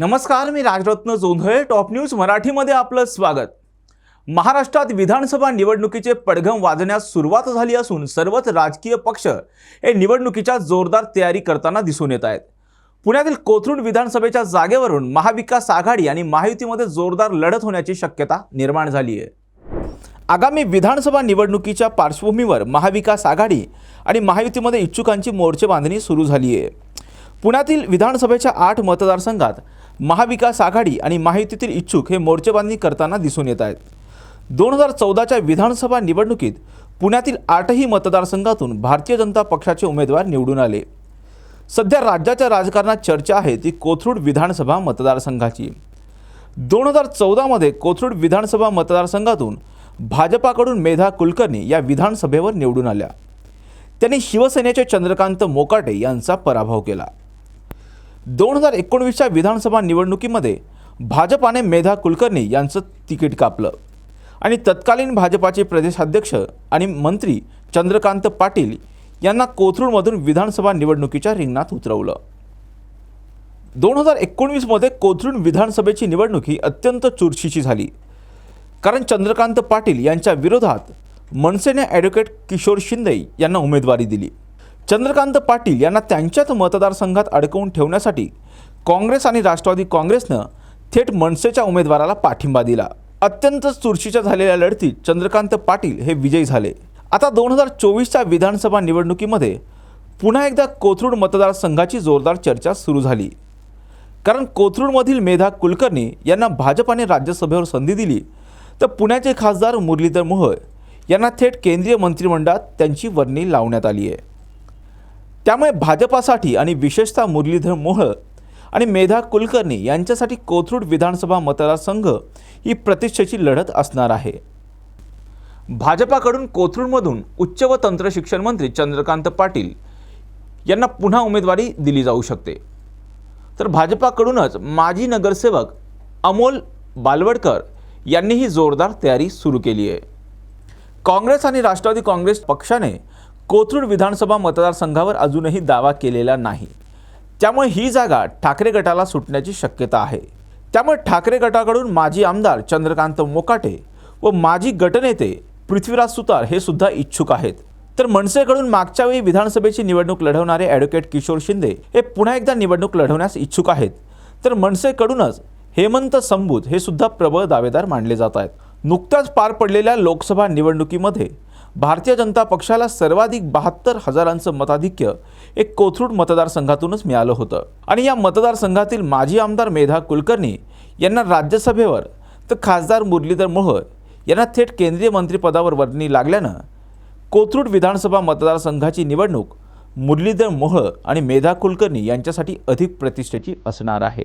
नमस्कार मी Rajratna Jondhale. Top news मराठीमध्ये आपलं स्वागत. महाराष्ट्रात विधानसभा निवडणुकीचे पडघम वाजण्यास सुरुवात झाली असून सर्वच राजकीय पक्ष हे निवडणुकीच्या जोरदार तयारी करताना दिसून येत आहेत. पुण्यातील कोथरूड विधानसभेच्या जागेवरून महाविकास आघाडी आणि महायुतीमध्ये जोरदार लढत होण्याची शक्यता निर्माण झाली आहे. आगामी विधानसभा निवडणुकीच्या पार्श्वभूमीवर महाविकास आघाडी आणि महायुतीमध्ये इच्छुकांची मोर्चे बांधणी सुरू झाली आहे. पुण्यातील विधानसभेच्या आठ मतदारसंघात महाविकास आघाडी आणि महायुतीतील इच्छुक हे मोर्चेबांधणी करताना दिसून येत आहेत. दोन हजार चौदाच्या विधानसभा निवडणुकीत पुण्यातील आठही मतदारसंघातून भारतीय जनता पक्षाचे उमेदवार निवडून आले. सध्या राज्याच्या राजकारणात चर्चा आहे ती कोथरूड विधानसभा मतदारसंघाची. दोन हजार चौदामध्ये कोथरूड विधानसभा मतदारसंघातून भाजपाकडून मेधा कुलकर्णी या विधानसभेवर निवडून आल्या. त्यांनी शिवसेनेचे चंद्रकांत मोकाटे यांचा पराभव केला. दोन हजार एकोणवीसच्या विधानसभा निवडणुकीमध्ये भाजपाने मेधा कुलकर्णी यांचं तिकीट कापलं. आणि तत्कालीन भाजपाचे प्रदेशाध्यक्ष आणि मंत्री चंद्रकांत पाटील यांना कोथरूडमधून विधानसभा निवडणुकीच्या रिंगणात उतरवलं. दोन हजार एकोणवीसमध्ये कोथरूड विधानसभेची निवडणूक ही अत्यंत चुरशीची झाली. कारण चंद्रकांत पाटील यांच्या विरोधात मनसेने ॲडव्होकेट किशोर शिंदे यांना उमेदवारी दिली. चंद्रकांत पाटील यांना त्यांच्याच मतदारसंघात अडकवून ठेवण्यासाठी काँग्रेस आणि राष्ट्रवादी काँग्रेसनं थेट मनसेच्या उमेदवाराला पाठिंबा दिला. अत्यंत चुरशीच्या झालेल्या लढतीत चंद्रकांत पाटील हे विजयी झाले. आता दोन हजार चोवीसच्या विधानसभा निवडणुकीमध्ये पुन्हा एकदा कोथरूड मतदारसंघाची जोरदार चर्चा सुरू झाली. कारण कोथरूडमधील मेधा कुलकर्णी यांना भाजपाने राज्यसभेवर संधी दिली तर पुण्याचे खासदार मुरलीधर मोहोळ यांना थेट केंद्रीय मंत्रिमंडळात त्यांची वर्णी लावण्यात आली आहे. त्यामुळे भाजपासाठी आणि विशेषतः मुरलीधर मोहळ आणि मेधा कुलकर्णी यांच्यासाठी कोथरूड विधानसभा मतदारसंघ ही प्रतिष्ठेची लढत असणार आहे. भाजपाकडून कोथरूडमधून उच्च व तंत्र शिक्षण मंत्री चंद्रकांत पाटील यांना पुन्हा उमेदवारी दिली जाऊ शकते. तर भाजपाकडूनच माजी नगरसेवक अमोल बालवडकर यांनीही जोरदार तयारी सुरू केली आहे. काँग्रेस आणि राष्ट्रवादी काँग्रेस पक्षाने कोथरूड विधानसभा मतदारसंघावर अजूनही दावा केलेला नाही. त्यामुळे ही जागा ठाकरे गटाला सुटण्याची शक्यता आहे. त्यामुळे ठाकरे गटाकडून माजी आमदार चंद्रकांत मोकाटे व माजी गटनेते पृथ्वीराज सुतार हे सुद्धा इच्छुक आहेत. तर मनसेकडून मागच्या वेळी विधानसभेची निवडणूक लढवणारे ॲडव्होकेट किशोर शिंदे हे पुन्हा एकदा निवडणूक लढवण्यास इच्छुक आहेत. तर मनसेकडूनच हेमंत संबूत हे सुद्धा प्रबळ दावेदार मानले जात आहेत. नुकत्याच पार पडलेल्या लोकसभा निवडणुकीमध्ये भारतीय जनता पक्षाला सर्वाधिक बहात्तर हजारांचं मताधिक्य एक कोथरूड मतदारसंघातूनच मिळालं होतं. आणि या मतदारसंघातील माजी आमदार मेधा कुलकर्णी यांना राज्यसभेवर तर खासदार मुरलीधर मोहोळ यांना थेट केंद्रीय मंत्रिपदावर वर्णी लागल्यानं कोथरूड विधानसभा मतदारसंघाची निवडणूक मुरलीधर मोहोळ आणि मेधा कुलकर्णी यांच्यासाठी अधिक प्रतिष्ठेची असणार आहे.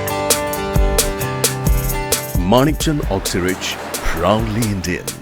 Manikchand Oxyrich, proudly Indian.